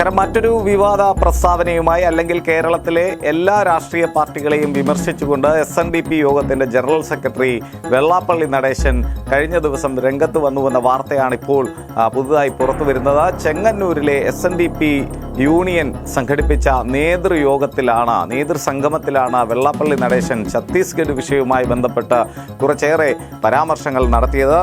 നമസ്കാരം മറ്റൊരു വിവാദ പ്രസ്താവനയുമായി അല്ലെങ്കിൽ കേരളത്തിലെ എല്ലാ രാഷ്ട്രീയ പാർട്ടികളെയും വിമർശിച്ചുകൊണ്ട് എസ് എൻ ഡി പി യോഗത്തിന്റെ ജനറൽ സെക്രട്ടറി വെള്ളാപ്പള്ളി നടേശൻ കഴിഞ്ഞ ദിവസം രംഗത്ത് വന്നുവെന്ന വാർത്തയാണ് ഇപ്പോൾ പുതുതായി പുറത്തു വരുന്നത്. ചെങ്ങന്നൂരിലെ S N D P union സംഘടിപ്പിച്ച നേതൃയോഗത്തിലാണ് നേതൃസംഗമത്തിലാണ് വെള്ളാപ്പള്ളി നടേശൻ ഛത്തീസ്ഗഡ് വിഷയവുമായി ബന്ധപ്പെട്ട് കുറച്ചേറെ പരാമർശങ്ങൾ നടത്തിയത്.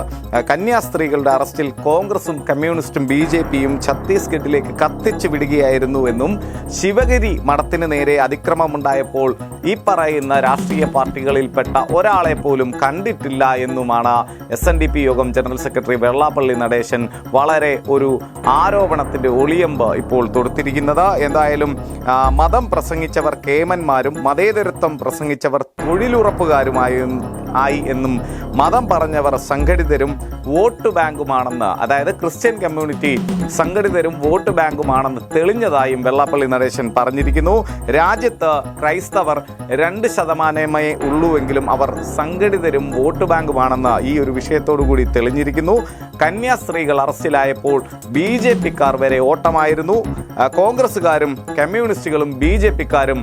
കന്യാസ്ത്രീകളുടെ അറസ്റ്റിൽ കോൺഗ്രസും കമ്മ്യൂണിസ്റ്റും ബി ജെ പിയും ഛത്തീസ്ഗഡിലേക്ക് കത്തിച്ചു വിടുകയായിരുന്നു എന്നും ശിവഗിരി മഠത്തിന് നേരെ അതിക്രമമുണ്ടായപ്പോൾ ഈ പറയുന്ന രാഷ്ട്രീയ പാർട്ടികളിൽപ്പെട്ട ഒരാളെ പോലും കണ്ടിട്ടില്ല എന്നുമാണ് എസ് എൻ ഡി പി യോഗം ജനറൽ സെക്രട്ടറി വെള്ളാപ്പള്ളി നടേശൻ വളരെ ഒരു ആരോപണത്തിന്റെ ഒളിയമ്പ് ഇപ്പോൾ തൊടുത്തിരിക്കുന്നത്. എന്തായാലും മതം പ്രസംഗിച്ചവർ കേമന്മാരും മതേതരത്വം പ്രസംഗിച്ചവർ തൊഴിലുറപ്പുകാരുമായും ആയി എന്നും മതം പറഞ്ഞവർ സംഘടിതരും വോട്ട് ബാങ്കുമാണെന്ന് അതായത് ക്രിസ്ത്യൻ കമ്മ്യൂണിറ്റി സംഘടിതരും വോട്ട് ബാങ്കുമാണെന്ന് തെളിഞ്ഞതായും വെള്ളാപ്പള്ളി നടേശൻ പറഞ്ഞിരിക്കുന്നു. രാജ്യത്ത് ക്രൈസ്തവർ രണ്ട് ശതമാനമേ ഉള്ളൂവെങ്കിലും അവർ സംഘടിതരും വോട്ട് ബാങ്കുമാണെന്ന് ഈ ഒരു വിഷയത്തോടു കൂടി തെളിഞ്ഞിരിക്കുന്നു. കന്യാസ്ത്രീകൾ അറസ്റ്റിലായപ്പോൾ ബി ജെ പിക്കാർ വരെ ഓട്ടമായിരുന്നു. കോൺഗ്രസ്സുകാരും കമ്മ്യൂണിസ്റ്റുകളും ബി ജെ പിക്കാരും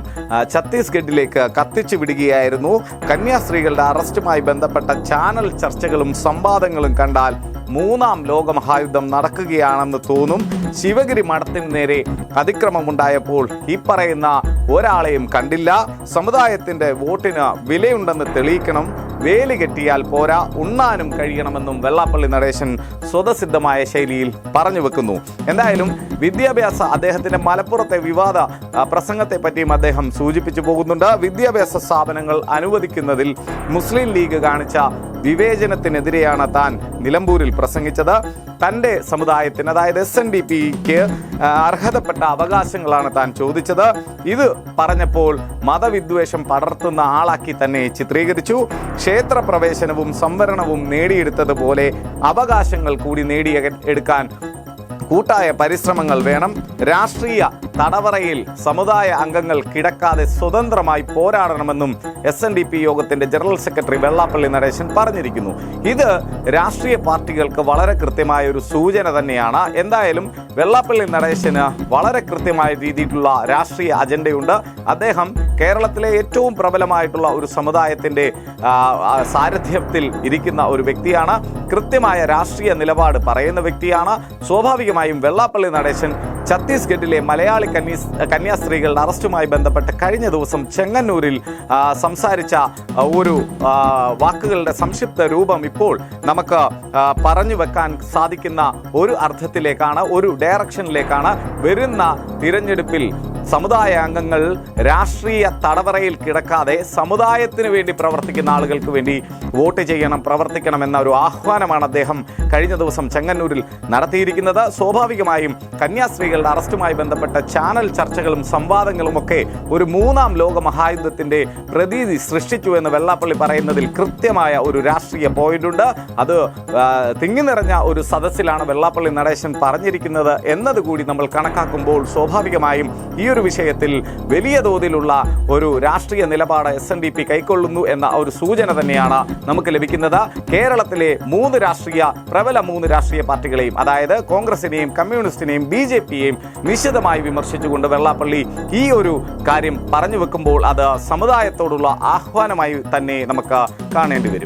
ഛത്തീസ്ഗഡിലേക്ക് കത്തിച്ചു വിടുകയായിരുന്നു. കന്യാസ്ത്രീകളുടെ അറസ്റ്റുമായി ബന്ധപ്പെട്ട ചാനൽ ചർച്ചകളും സംവാദങ്ങളും കണ്ടാൽ മൂന്നാം ലോകമഹായുദ്ധം നടക്കുകയാണെന്ന് തോന്നും. ശിവഗിരി മഠത്തിന് നേരെ അതിക്രമമുണ്ടായപ്പോൾ ഈ പറയുന്ന ഒരാളെയും കണ്ടില്ല. സമുദായത്തിന്റെ വോട്ടിന് വിലയുണ്ടെന്ന് തെളിയിക്കണം. വേലി കെട്ടിയാൽ പോരാ ഉണ്ണാനും കഴിയണമെന്നും വെള്ളാപ്പള്ളി നടേശൻ സ്വതസിദ്ധമായ ശൈലിയിൽ പറഞ്ഞു വെക്കുന്നു. എന്തായാലും വിദ്യാഭ്യാസ അദ്ദേഹത്തിന്റെ മലപ്പുറത്തെ വിവാദ പ്രസംഗത്തെ പറ്റിയും അദ്ദേഹം സൂചിപ്പിച്ചു പോകുന്നുണ്ട്. വിദ്യാഭ്യാസ സ്ഥാപനങ്ങൾ അനുവദിക്കുന്നതിൽ മുസ്ലിം ലീഗ് കാണിച്ച വിവേചനത്തിനെതിരെയാണ് താൻ നിലമ്പൂരിൽ പ്രസംഗിച്ചത്. തന്റെ സമുദായത്തിന് അതായത് എസ് എൻ ഡി പിക്ക് അർഹതപ്പെട്ട അവകാശങ്ങളാണ് താൻ ചോദിച്ചത്. ഇത് പറഞ്ഞപ്പോൾ മതവിദ്വേഷം പടർത്തുന്ന ആളാക്കി തന്നെ ചിത്രീകരിച്ചു. ക്ഷേത്ര പ്രവേശനവും സംവരണവും നേടിയെടുത്തതുപോലെ അവകാശങ്ങൾ കൂടി നേടിയെടുക്കാൻ കൂട്ടായ പരിശ്രമങ്ങൾ വേണം. രാഷ്ട്രീയ തടവറയിൽ സമുദായ അംഗങ്ങൾ കിടക്കാതെ സ്വതന്ത്രമായി പോരാടണമെന്നും എസ് എൻ ഡി പി യോഗത്തിന്റെ ജനറൽ സെക്രട്ടറി വെള്ളാപ്പള്ളി നടേശൻ പറഞ്ഞിരിക്കുന്നു. ഇത് രാഷ്ട്രീയ പാർട്ടികൾക്ക് വളരെ കൃത്യമായ ഒരു സൂചന തന്നെയാണ്. എന്തായാലും വെള്ളാപ്പള്ളി നടേശന് വളരെ കൃത്യമായ രീതിയിലുള്ള രാഷ്ട്രീയ അജണ്ടയുണ്ട്. അദ്ദേഹം കേരളത്തിലെ ഏറ്റവും പ്രബലമായിട്ടുള്ള ഒരു ആ, സാരഥ്യത്തിൽ ഇരിക്കുന്ന ഒരു വ്യക്തിയാണ്. കൃത്യമായ രാഷ്ട്രീയ നിലപാട് പറയുന്ന വ്യക്തിയാണ്. സ്വാഭാവികമായും വെള്ളാപ്പള്ളി നടേശൻ ഛത്തീസ്ഗഡിലെ മലയാളി കന്യസ് കന്യാസ്ത്രീകളുടെ അറസ്റ്റുമായി ബന്ധപ്പെട്ട് കഴിഞ്ഞ ദിവസം ചെങ്ങന്നൂരിൽ സംസാരിച്ച ഒരു വാക്കുകളുടെ സംക്ഷിപ്ത രൂപം ഇപ്പോൾ നമുക്ക് പറഞ്ഞു വെക്കാൻ സാധിക്കുന്ന ഒരു അർത്ഥത്തിലേക്കാണ് ഒരു ഡയറക്ഷനിലേക്കാണ് വരുന്ന തിരഞ്ഞെടുപ്പിൽ സമുദായ അംഗങ്ങൾ രാഷ്ട്രീയ തടവറയിൽ കിടക്കാതെ സമുദായത്തിന് വേണ്ടി പ്രവർത്തിക്കുന്ന ആളുകൾക്ക് വേണ്ടി വോട്ട് ചെയ്യണം പ്രവർത്തിക്കണം എന്ന ഒരു ആഹ്വാനമാണ് അദ്ദേഹം കഴിഞ്ഞ ദിവസം ചെങ്ങന്നൂരിൽ നടത്തിയിരിക്കുന്നത്. സ്വാഭാവികമായും കന്യാസ്ത്രീകളുടെ അറസ്റ്റുമായി ബന്ധപ്പെട്ട ചാനൽ ചർച്ചകളും സംവാദങ്ങളും ഒക്കെ ഒരു മൂന്നാം ലോക മഹായുദ്ധത്തിന്റെ പ്രതീതി സൃഷ്ടിച്ചു എന്ന് വെള്ളാപ്പള്ളി പറയുന്നതിൽ കൃത്യമായ ഒരു രാഷ്ട്രീയ പോയിന്റ് ഉണ്ട്. അത് തിങ്ങി നിറഞ്ഞ ഒരു സദസ്സിലാണ് വെള്ളാപ്പള്ളി നടേശൻ പറഞ്ഞിരിക്കുന്നത്. എന്നതുകൂടി നമ്മൾ കണക്കാക്കുമ്പോൾ സ്വാഭാവികമായും ഈ ഒരു വിഷയത്തിൽ വലിയ തോതിലുള്ള ഒരു രാഷ്ട്രീയ നിലപാട് എസ് എൻ ഡി പി കൈക്കൊള്ളുന്നു എന്ന ഒരു സൂചന തന്നെയാണ് നമുക്ക് ലഭിക്കുന്നത്. കേരളത്തിലെ മൂന്ന് രാഷ്ട്രീയ പ്രബല മൂന്ന് രാഷ്ട്രീയ പാർട്ടികളെയും അതായത് കോൺഗ്രസിനെയും കമ്മ്യൂണിസ്റ്റിനെയും ബി ജെ പിയെയും നിശിതമായി വിമർശിച്ചുകൊണ്ട് വെള്ളാപ്പള്ളി ഈ ഒരു കാര്യം പറഞ്ഞു വെക്കുമ്പോൾ അത് സമുദായത്തോടുള്ള ആഹ്വാനമായി തന്നെ നമുക്ക് കാണേണ്ടി വരും.